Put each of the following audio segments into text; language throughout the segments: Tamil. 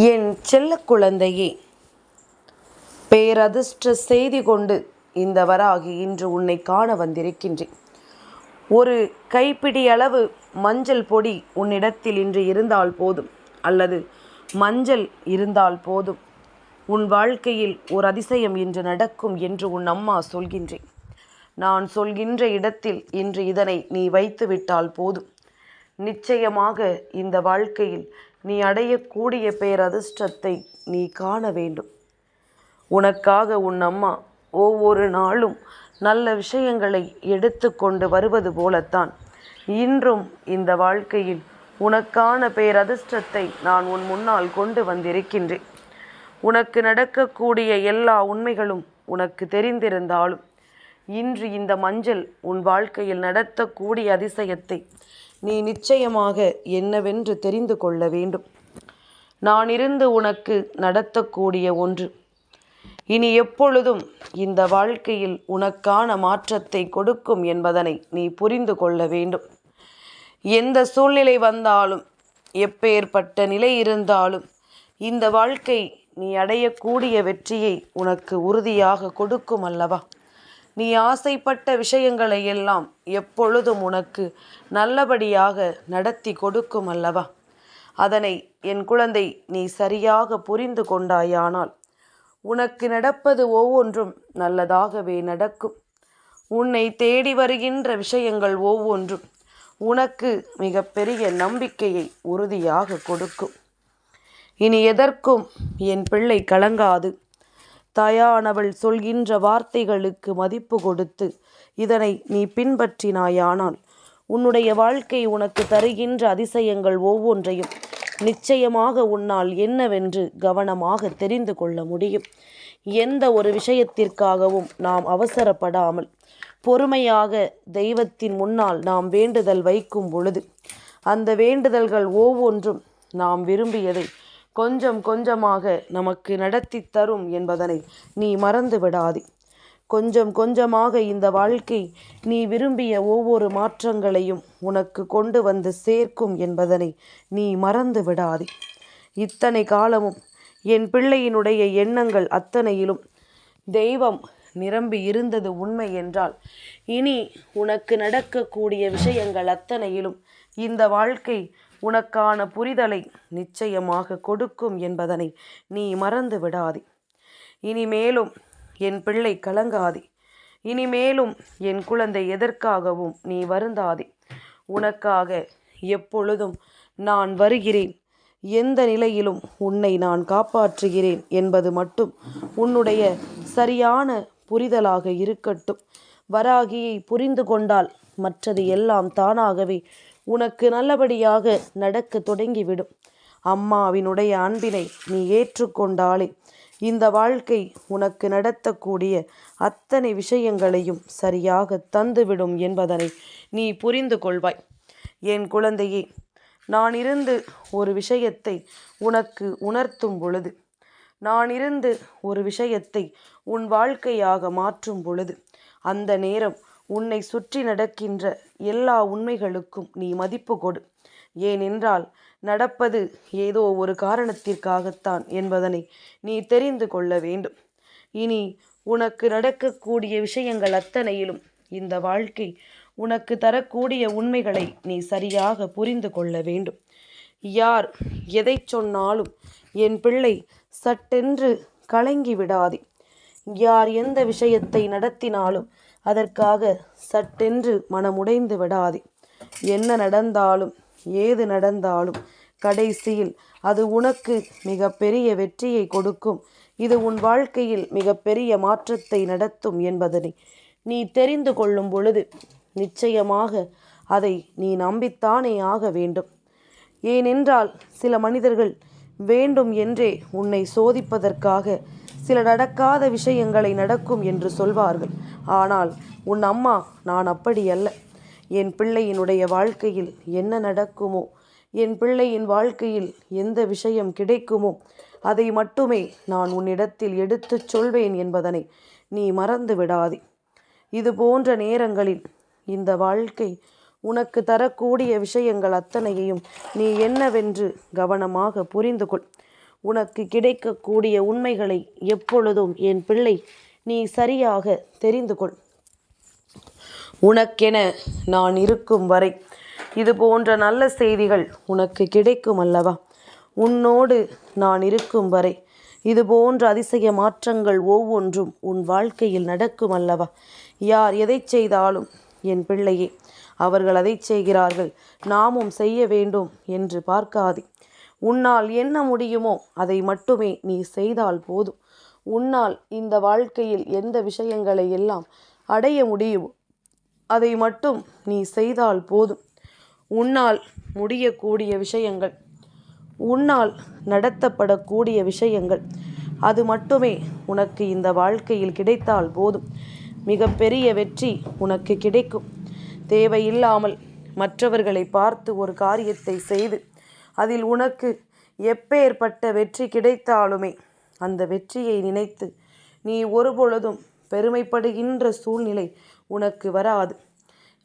என் செல்ல குழந்தையே பேரதிர்ஷ்ட செய்தி கொண்டு இந்த வராகி இன்று உன்னை காண வந்திருக்கின்றேன். ஒரு கைப்பிடி அளவு மஞ்சள் பொடி உன்னிடத்தில் இன்று இருந்தால் போதும் அல்லது மஞ்சள் இருந்தால் போதும். உன் வாழ்க்கையில் ஒரு அதிசயம் இன்று நடக்கும் என்று உன் அம்மா சொல்கின்றேன். நான் சொல்கின்ற இடத்தில் இன்று இதனை நீ வைத்துவிட்டால் போதும். நிச்சயமாக இந்த வாழ்க்கையில் நீ அடையக்கூடிய பேரதிர்ஷ்டத்தை நீ காண வேண்டும். உனக்காக உன் அம்மா ஒவ்வொரு நாளும் நல்ல விஷயங்களை எடுத்து கொண்டு வருவது போலத்தான் இன்றும் இந்த வாழ்க்கையில் உனக்கான பேரதிர்ஷ்டத்தை நான் உன் முன்னால் கொண்டு வந்திருக்கின்றேன். உனக்கு நடக்கக்கூடிய எல்லா உண்மைகளும் உனக்கு தெரிந்திருந்தாலும் இன்று இந்த மஞ்சள் உன் வாழ்க்கையில் நடத்தக்கூடிய அதிசயத்தை நீ நிச்சயமாக என்னவென்று தெரிந்து கொள்ள வேண்டும். நான் இருந்து உனக்கு நடத்தக்கூடிய ஒன்று. இனி எப்பொழுதும் இந்த வாழ்க்கையில் உனக்கான மாற்றத்தை கொடுக்கும் என்பதனை நீ புரிந்து கொள்ள வேண்டும். எந்த சூழ்நிலை வந்தாலும் எப்பேற்பட்ட நிலை இருந்தாலும் இந்த வாழ்க்கை நீ அடையக்கூடிய வெற்றியை உனக்கு உறுதியாக கொடுக்கும் அல்லவா? நீ ஆசைப்பட்ட விஷயங்களை எல்லாம் எப்பொழுதும் உனக்கு நல்லபடியாக நடத்தி கொடுக்கும் அல்லவா? அதனை என் குழந்தை நீ சரியாக புரிந்து கொண்டாயானால் உனக்கு நடப்பது ஒவ்வொன்றும் நல்லதாகவே நடக்கும். உன்னை தேடி வருகின்ற விஷயங்கள் ஒவ்வொன்றும் உனக்கு மிகப்பெரிய நம்பிக்கையை உறுதியாக கொடுக்கும். இனி எதற்கும் என் பிள்ளை கலங்காது. தாயானவள் சொல்கின்ற வார்த்தைகளுக்கு மதிப்பு கொடுத்து இதனை நீ பின்பற்றினாயானால் உன்னுடைய வாழ்க்கை உனக்கு தருகின்ற அதிசயங்கள் ஒவ்வொன்றையும் நிச்சயமாக உன்னால் என்னவென்று கவனமாக தெரிந்து கொள்ள முடியும். எந்த ஒரு விஷயத்திற்காகவும் நாம் அவசரப்படாமல் பொறுமையாக தெய்வத்தின் முன்னால் நாம் வேண்டுதல் வைக்கும் பொழுது அந்த வேண்டுதல்கள் ஒவ்வொன்றும் நாம் விரும்பியதை கொஞ்சம் கொஞ்சமாக நமக்கு நடத்தி தரும் என்பதனை நீ மறந்து விடாதே கொஞ்சம் கொஞ்சமாக இந்த வாழ்க்கை நீ விரும்பிய ஒவ்வொரு மாற்றங்களையும் உனக்கு கொண்டு வந்து சேர்க்கும் என்பதனை நீ மறந்து விடாதே இத்தனை காலமும் என் பிள்ளையினுடைய எண்ணங்கள் அத்தனையிலும் தெய்வம் நிரம்பி இருந்தது உண்மை என்றால் இனி உனக்கு நடக்கக்கூடிய விஷயங்கள் அத்தனையிலும் இந்த வாழ்க்கை உனக்கான புரிதலை நிச்சயமாக கொடுக்கும் என்பதனை நீ மறந்து விடாதே. இனிமேலும் என் பிள்ளை கலங்காதே. இனிமேலும் என் குழந்தை எதற்காகவும் நீ வருந்தாதே. உனக்காக எப்பொழுதும் நான் வருகிறேன். எந்த நிலையிலும் உன்னை நான் காப்பாற்றுகிறேன் என்பது மட்டும் உன்னுடைய சரியான புரிதலாக இருக்கட்டும். வராகியை புரிந்து கொண்டால் மற்றது எல்லாம் தானாகவே உனக்கு நல்லபடியாக நடக்க தொடங்கிவிடும். அம்மாவினுடைய அன்பினை நீ ஏற்றுக்கொண்டாலே இந்த வாழ்க்கை உனக்கு நடத்தக்கூடிய அத்தனை விஷயங்களையும் சரியாக தந்துவிடும் என்பதனை நீ புரிந்து கொள்வாய். என் குழந்தையே நான் இருந்து ஒரு விஷயத்தை உனக்கு உணர்த்தும் பொழுது நான் இருந்து ஒரு விஷயத்தை உன் வாழ்க்கையாக மாற்றும் பொழுது அந்த நேரம் உன்னை சுற்றி நடக்கின்ற எல்லா உண்மைகளுக்கும் நீ மதிப்பு கொடு. ஏனென்றால் நடப்பது ஏதோ ஒரு காரணத்திற்காகத்தான் என்பதனை நீ தெரிந்து கொள்ள வேண்டும். இனி உனக்கு நடக்கக்கூடிய விஷயங்கள் அத்தனையிலும் இந்த வாழ்க்கை உனக்கு தரக்கூடிய உண்மைகளை நீ சரியாக புரிந்து கொள்ள வேண்டும். யார் எதை சொன்னாலும் என் பிள்ளை சட்டென்று கலங்கி விடாதே. யார் எந்த விஷயத்தை நடத்தினாலும் அதற்காக சட்டென்று மனமுடைந்து விடாதே. என்ன நடந்தாலும் ஏது நடந்தாலும் கடைசியில் அது உனக்கு மிக பெரிய வெற்றியை கொடுக்கும். இது உன் வாழ்க்கையில் மிக பெரிய மாற்றத்தை நடத்தும் என்பதனை நீ தெரிந்து கொள்ளும் பொழுது நிச்சயமாக அதை நீ நம்பித்தானே ஆக வேண்டும். ஏனென்றால் சில மனிதர்கள் வேண்டும் என்றே உன்னை சோதிப்பதற்காக சில நடக்காத விஷயங்களை நடக்கும் என்று சொல்வார்கள். ஆனால் உன் அம்மா நான் அப்படி அல்ல. என் பிள்ளையினுடைய வாழ்க்கையில் என்ன நடக்குமோ என் பிள்ளையின் வாழ்க்கையில் எந்த விஷயம் கிடைக்குமோ அதை மட்டுமே நான் உன்னிடத்தில் எடுத்துச் சொல்வேன் என்பதனை நீ மறந்து விடாதே. இது போன்ற நேரங்களில் இந்த வாழ்க்கை உனக்கு தரக்கூடிய விஷயங்கள் அத்தனையையும் நீ என்னவென்று கவனமாக புரிந்து கொள் உனக்கு கிடைக்கக்கூடிய உண்மைகளை எப்பொழுதும் என் பிள்ளை நீ சரியாக தெரிந்து கொள். உனக்கென நான் இருக்கும் வரை இது போன்ற நல்ல செய்திகள் உனக்கு கிடைக்கும் அல்லவா? உன்னோடு நான் இருக்கும் வரை இது போன்ற அதிசய மாற்றங்கள் ஒவ்வொன்றும் உன் வாழ்க்கையில் நடக்கும் அல்லவா? யார் எதை செய்தாலும் என் பிள்ளையே அவர்கள் அதை செய்கிறார்கள் நாமும் செய்ய வேண்டும் என்று பார்க்காதே. உன்னால் என்ன முடியுமோ அதை மட்டுமே நீ செய்தால் போதும். உன்னால் இந்த வாழ்க்கையில் எந்த விஷயங்களை எல்லாம் அடைய முடியுமோ அதை மட்டும் நீ செய்தால் போதும். உன்னால் முடியக்கூடிய விஷயங்கள் உன்னால் நடத்தப்படக்கூடிய விஷயங்கள் அது மட்டுமே உனக்கு இந்த வாழ்க்கையில் கிடைத்தால் போதும். மிகப்பெரிய வெற்றி உனக்கு கிடைக்கும். தேவையில்லாமல் மற்றவர்களை பார்த்து ஒரு காரியத்தை செய்து அதில் உனக்கு எப்பேற்பட்ட வெற்றி கிடைத்தாலுமே அந்த வெற்றியை நினைத்து நீ ஒருபொழுதும் பெருமைப்படுகின்ற சூழ்நிலை உனக்கு வராது.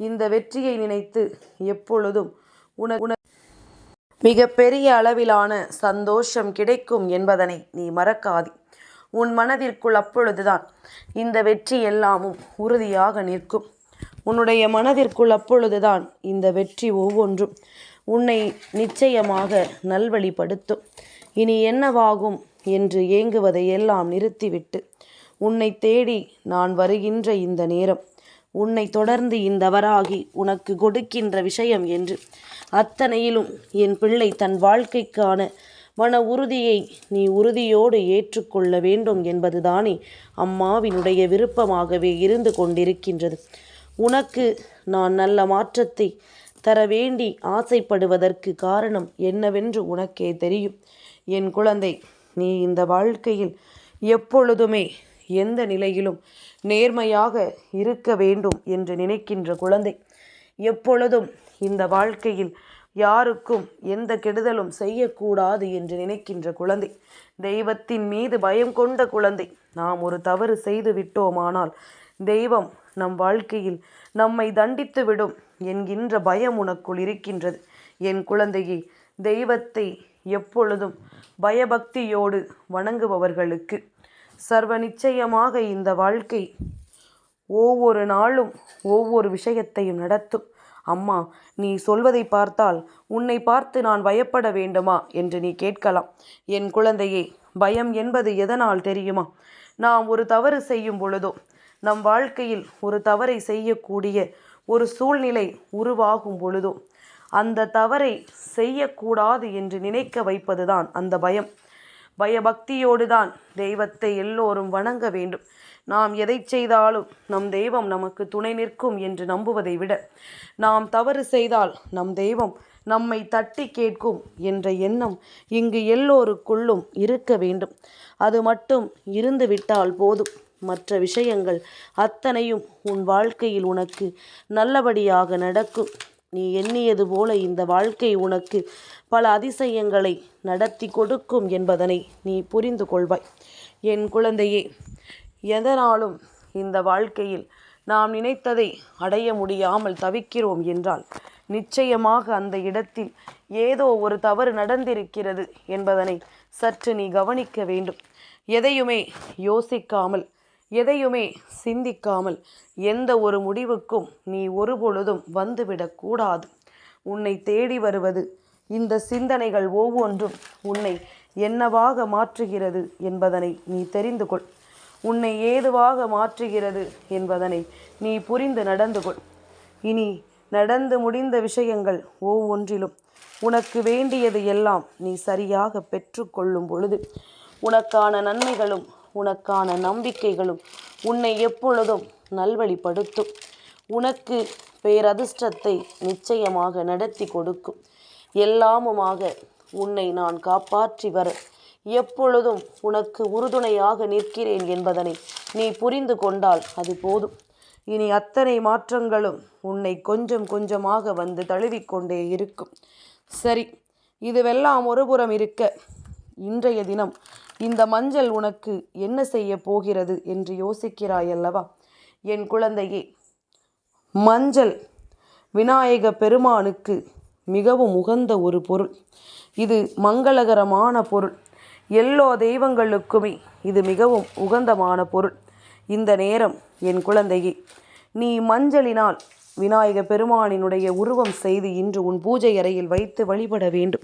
இந்த வெற்றியை நினைத்து எப்பொழுதும் உன உன மிகப்பெரிய அளவிலான சந்தோஷம் கிடைக்கும் என்பதனை நீ மறக்காதே. உன் மனதிற்குள் அப்பொழுதுதான் இந்த வெற்றி எல்லாமும் உறுதியாக நிற்கும். உன்னுடைய மனதிற்குள் அப்பொழுதுதான் இந்த வெற்றி ஒவ்வொன்றும் உன்னை நிச்சயமாக நல்வழிப்படுத்தும் இனி என்னவாகும் என்று ஏங்குவதை எல்லாம் நிறுத்திவிட்டு உன்னை தேடி நான் வருகின்ற இந்த நேரம் உன்னை தொடர்ந்து இந்தவராகி உனக்கு கொடுக்கின்ற விஷயம் என்று. அத்தனையிலும் என் பிள்ளை தன் வாழ்க்கைக்கான மன உறுதியை நீ உறுதியோடு ஏற்றுக்கொள்ள வேண்டும் என்பதுதானே அம்மாவினுடைய விருப்பமாகவே இருந்து கொண்டிருக்கின்றது. உனக்கு நான் நல்ல மாற்றத்தை தர வேண்டி ஆசைப்படுவதற்கு காரணம் என்னவென்று உனக்கே தெரியும். என் குழந்தை நீ இந்த வாழ்க்கையில் எப்பொழுதுமே எந்த நிலையிலும் நேர்மையாக இருக்க வேண்டும் என்று நினைக்கின்ற குழந்தை எப்பொழுதும் இந்த வாழ்க்கையில் யாருக்கும் எந்த கெடுதலும் செய்யக்கூடாது என்று நினைக்கின்ற குழந்தை தெய்வத்தின் மீது பயம் கொண்ட குழந்தை நாம் ஒரு தவறு செய்து விட்டோமானால் தெய்வம் நம் வாழ்க்கையில் நம்மை தண்டித்து விடும் என்கின்ற பயம் உனக்குள் இருக்கின்றது. என் குழந்தையை தெய்வத்தை எப்பொழுதும் பயபக்தியோடு வணங்குபவர்களுக்கு சர்வ நிச்சயமாக இந்த வாழ்க்கை ஒவ்வொரு நாளும் ஒவ்வொரு விஷயத்தையும் நடத்தும். அம்மா நீ சொல்வதை பார்த்தால் உன்னை பார்த்து நான் பயப்பட வேண்டுமா என்று நீ கேட்கலாம். என் குழந்தையே பயம் என்பது எதனால் தெரியுமா? நாம் ஒரு தவறு செய்யும் பொழுதோ நம் வாழ்க்கையில் ஒரு தவறை செய்யக்கூடிய ஒரு சூழ்நிலை உருவாகும் பொழுதோ அந்த தவறை செய்யக்கூடாது என்று நினைக்க வைப்பதுதான் அந்த பயம். பயபக்தியோடு தான் தெய்வத்தை எல்லோரும் வணங்க வேண்டும். நாம் எதை செய்தாலும் நம் தெய்வம் நமக்கு துணை நிற்கும் என்று நம்புவதை விட நாம் தவறு செய்தால் நம் தெய்வம் நம்மை தட்டி கேட்கும் என்ற எண்ணம் இங்கு எல்லோருக்குள்ளும் இருக்க வேண்டும். அது மட்டும் இருந்துவிட்டால் போதும். மற்ற விஷயங்கள் அத்தனையும் உன் வாழ்க்கையில் உனக்கு நல்லபடியாக நடக்கும். நீ எண்ணியது போல இந்த வாழ்க்கை உனக்கு பல அதிசயங்களை நடத்தி கொடுக்கும் என்பதனை நீ புரிந்து கொள்வாய். என் குழந்தையே எதனாலும் இந்த வாழ்க்கையில் நாம் நினைத்ததை அடைய முடியாமல் தவிக்கிறோம் என்றால் நிச்சயமாக அந்த இடத்தில் ஏதோ ஒரு தவறு நடந்திருக்கிறது என்பதனை சற்று நீ கவனிக்க வேண்டும். எதையுமே யோசிக்காமல் எதையுமே சிந்திக்காமல் எந்த ஒரு முடிவுக்கும் நீ ஒருபொழுதும் வந்துவிடக்கூடாது. உன்னை தேடி வருவது இந்த சிந்தனைகள் ஒவ்வொன்றும் உன்னை என்னவாக மாற்றுகிறது என்பதனை நீ தெரிந்து கொள். உன்னை ஏதுவாக மாற்றுகிறது என்பதனை நீ புரிந்து நடந்து கொள். இனி நடந்து முடிந்த விஷயங்கள் ஒவ்வொன்றிலும் உனக்கு வேண்டியது எல்லாம் நீ சரியாக பெற்றுக்கொள்ளும் பொழுது உனக்கான நன்மைகளும் உனக்கான நம்பிக்கைகளும் உன்னை எப்பொழுதும் நல்வழிப்படுத்தும். உனக்கு பேரதிர்ஷ்டத்தை நிச்சயமாக நடத்தி கொடுக்கும். எல்லாமுமாக உன்னை நான் காப்பாற்றி வர எப்பொழுதும் உனக்கு உறுதுணையாக நிற்கிறேன் என்பதனை நீ புரிந்து கொண்டால் அது போதும். இனி அத்தனை மாற்றங்களும் உன்னை கொஞ்சம் கொஞ்சமாக வந்து தழுவிக்கொண்டே இருக்கும். சரி இதுவெல்லாம் ஒருபுறம் இருக்க. இன்றைய தினம் இந்த மஞ்சள் உனக்கு என்ன செய்ய போகிறது? என்று யோசிக்கிறாயல்லவா? என் குழந்தையே மஞ்சள் விநாயக பெருமானுக்கு மிகவும் உகந்த ஒரு பொருள். இது மங்களகரமான பொருள். எல்லோ தெய்வங்களுக்குமே இது மிகவும் உகந்தமான பொருள். இந்த நேரம் என் குழந்தையே நீ மஞ்சளினால் விநாயக பெருமானினுடைய உருவம் செய்து இன்று உன் பூஜை அறையில் வைத்து வழிபட வேண்டும்.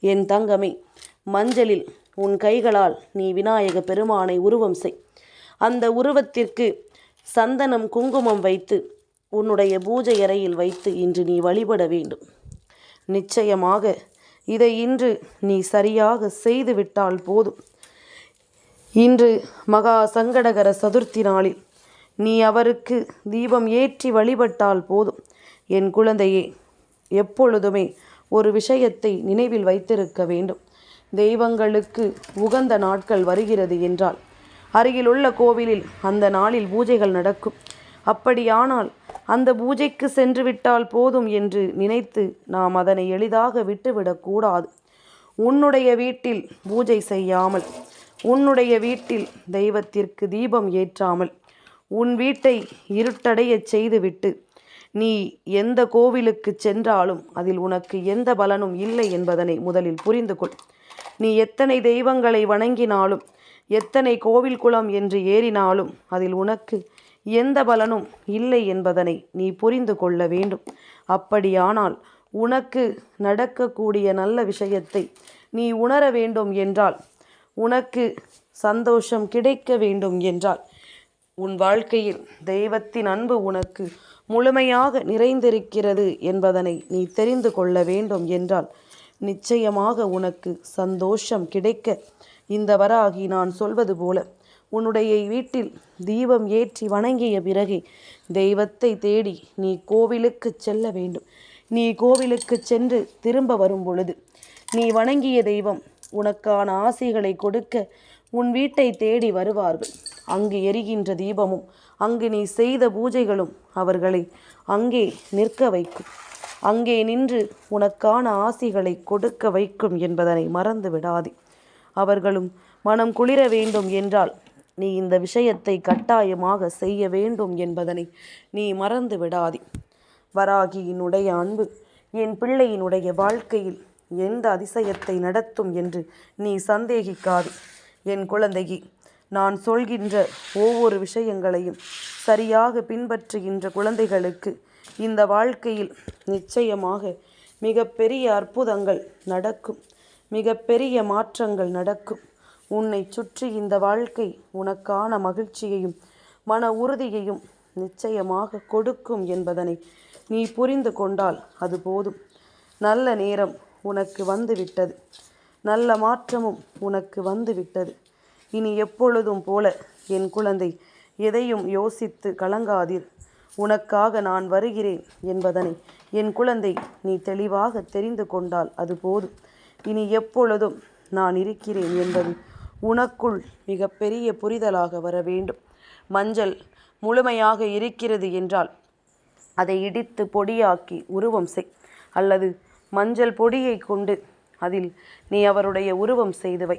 என் தங்கமே மஞ்சளில் உன் கைகளால் நீ விநாயக பெருமானை உருவம் செய். அந்த உருவத்திற்கு சந்தனம் குங்குமம் வைத்து உன்னுடைய பூஜை அறையில் வைத்து இன்று நீ வழிபட வேண்டும். நிச்சயமாக இதை இன்று நீ சரியாக செய்துவிட்டால் போதும். இன்று மகா சங்கடகர சதுர்த்தி நாளில் நீ அவருக்கு தீபம் ஏற்றி வழிபட்டால் போதும். என் குழந்தையே எப்பொழுதுமே ஒரு விஷயத்தை நினைவில் வைத்திருக்க வேண்டும். தெய்வங்களுக்கு உகந்த நாட்கள் வருகிறது என்றால் அருகிலுள்ள கோவிலில் அந்த நாளில் பூஜைகள் நடக்கும். அப்படியானால் அந்த பூஜைக்கு சென்று விட்டால் போதும் என்று நினைத்து நாம் அதனை எளிதாக விட்டுவிடக்கூடாது உன்னுடைய வீட்டில் பூஜை செய்யாமல் உன்னுடைய வீட்டில் தெய்வத்திற்கு தீபம் ஏற்றாமல் உன் வீட்டை இருட்டடையச் செய்துவிட்டு நீ எந்த கோவிலுக்கு சென்றாலும் அதில் உனக்கு எந்த பலனும் இல்லை என்பதனை முதலில் புரிந்து கொள் நீ எத்தனை தெய்வங்களை வணங்கினாலும் எத்தனை கோவில் குளம் என்று ஏறினாலும் அதில் உனக்கு எந்த பலனும் இல்லை என்பதனை நீ புரிந்து கொள்ள வேண்டும். அப்படியானால் உனக்கு நடக்கக்கூடிய நல்ல விஷயத்தை நீ உணர வேண்டும் என்றால் உனக்கு சந்தோஷம் கிடைக்க வேண்டும் என்றால் உன் வாழ்க்கையில் தெய்வத்தின் அன்பு உனக்கு முழுமையாக நிறைந்திருக்கிறது என்பதனை நீ தெரிந்து கொள்ள வேண்டும் என்றால் நிச்சயமாக உனக்கு சந்தோஷம் கிடைக்க. இந்த வராகி நான் சொல்வது போல உன்னுடைய வீட்டில் தீபம் ஏற்றி வணங்கிய பிறகே தெய்வத்தை தேடி நீ கோவிலுக்கு செல்ல வேண்டும். நீ கோவிலுக்கு சென்று திரும்ப வரும் பொழுது நீ வணங்கிய தெய்வம் உனக்கான ஆசைகளை கொடுக்க உன் வீட்டை தேடி வருவார்கள். அங்கு எரிகின்ற தீபமும் அங்கு நீ செய்த பூஜைகளும் அவர்களை அங்கே நிற்க வைக்கும். அங்கே நின்று உனக்கான ஆசிகளை கொடுக்க வைக்கும் என்பதனை மறந்து விடாதே அவர்களும் மனம் குளிர வேண்டும் என்றால் நீ இந்த விஷயத்தை கட்டாயமாக செய்ய வேண்டும் என்பதனை நீ மறந்து விடாதே வராகியினுடைய அன்பு என் பிள்ளையினுடைய வாழ்க்கையில் எந்த அதிசயத்தை நடத்தும் என்று நீ சந்தேகிக்காது. என் குழந்தையே நான் சொல்கின்ற ஒவ்வொரு விஷயங்களையும் சரியாக பின்பற்றுகின்ற குழந்தைகளுக்கு இந்த வாழ்க்கையில் நிச்சயமாக மிகப்பெரிய அற்புதங்கள் நடக்கும். மிகப்பெரிய மாற்றங்கள் நடக்கும். உன்னை சுற்றி இந்த வாழ்க்கை உனக்கான மகிழ்ச்சியையும் மன உறுதியையும் நிச்சயமாக கொடுக்கும் என்பதனை நீ புரிந்து கொண்டால் அது போதும். நல்ல நேரம் உனக்கு வந்துவிட்டது. நல்ல மாற்றமும் உனக்கு வந்துவிட்டது. இனி எப்பொழுதும் போல என் குழந்தை எதையும் யோசித்து கலங்காதீர். உனக்காக நான் வருகிறேன் என்பதனை என் குழந்தை நீ தெளிவாக தெரிந்து கொண்டால் அது போதும். இனி எப்பொழுதும் நான் இருக்கிறேன் என்பது உனக்குள் மிகப்பெரிய புரிதலாக வர வேண்டும். மஞ்சள் முழுமையாக இருக்கிறது என்றால் அதை இடித்து பொடியாக்கி உருவம் செய். அல்லது மஞ்சள் பொடியை கொண்டு அதில் நீ அவருடைய உருவம் செய்துவை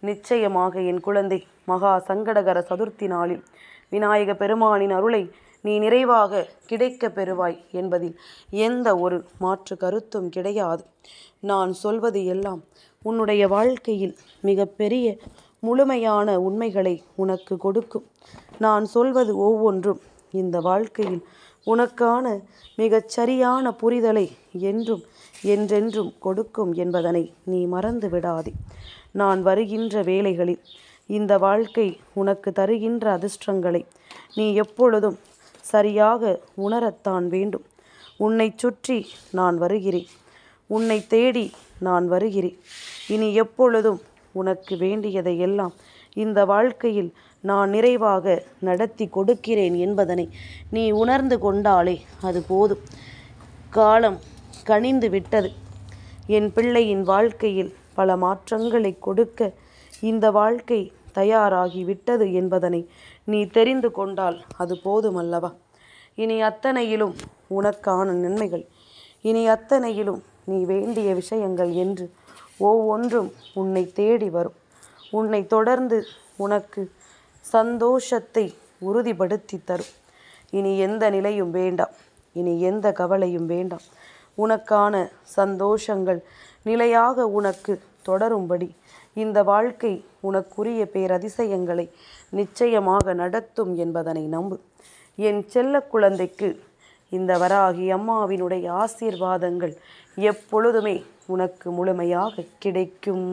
நிச்சயமாக என் குழந்தை மகா சங்கடகர சதுர்த்தி நாளில் விநாயக பெருமானின் அருளை நீ நிறைவாக கிடைக்க பெறுவாய் என்பதில் எந்த ஒரு மாற்று கருத்தும் கிடையாது. நான் சொல்வது எல்லாம் உன்னுடைய வாழ்க்கையில் மிகப்பெரிய முழுமையான உண்மைகளை உனக்கு கொடுக்கும். நான் சொல்வது ஒவ்வொன்றும் இந்த வாழ்க்கையில் உனக்கான மிகச் சரியான புரிதலை என்றும் என்றென்றும் கொடுக்கும் என்பதனை நீ மறந்து விடாதே. நான் வருகின்ற வேலைகளில் இந்த வாழ்க்கை உனக்கு தருகின்ற அதிர்ஷ்டங்களை நீ எப்பொழுதும் சரியாக உணரத்தான் வேண்டும். உன்னை சுற்றி நான் வருகிறேன். உன்னை தேடி நான் வருகிறேன். இனி எப்பொழுதும் உனக்கு வேண்டியதை எல்லாம் இந்த வாழ்க்கையில் நான் நிறைவாக நடத்தி கொடுக்கிறேன் என்பதனை நீ உணர்ந்து கொண்டாலே அது போதும். காலம் கனிந்து விட்டது. என் பிள்ளையின் வாழ்க்கையில் பல மாற்றங்களை கொடுக்க இந்த வாழ்க்கை தயாராகி விட்டது என்பதனை நீ தெரிந்து கொண்டால் அது போதுமல்லவா? இனி அத்தனையிலும் உனக்கான நன்மைகள். இனி அத்தனையிலும் நீ வேண்டிய விஷயங்கள் என்று ஒவ்வொன்றும் உன்னை தேடி வரும். உன்னை தொடர்ந்து உனக்கு சந்தோஷத்தை உறுதிப்படுத்தி தரும். இனி எந்த நிலையும் வேண்டாம். இனி எந்த கவலையும் வேண்டாம். உனக்கான சந்தோஷங்கள் நிலையாக உனக்கு தொடரும்படி. இந்த வாழ்க்கை உனக்குரிய பேரதிசயங்களை நிச்சயமாக நடத்தும் என்பதனை நம்பு. என் செல்ல குழந்தைக்கு இந்த வராகி அம்மாவினுடைய ஆசீர்வாதங்கள் எப்பொழுதுமே உனக்கு முழுமையாக கிடைக்கும்.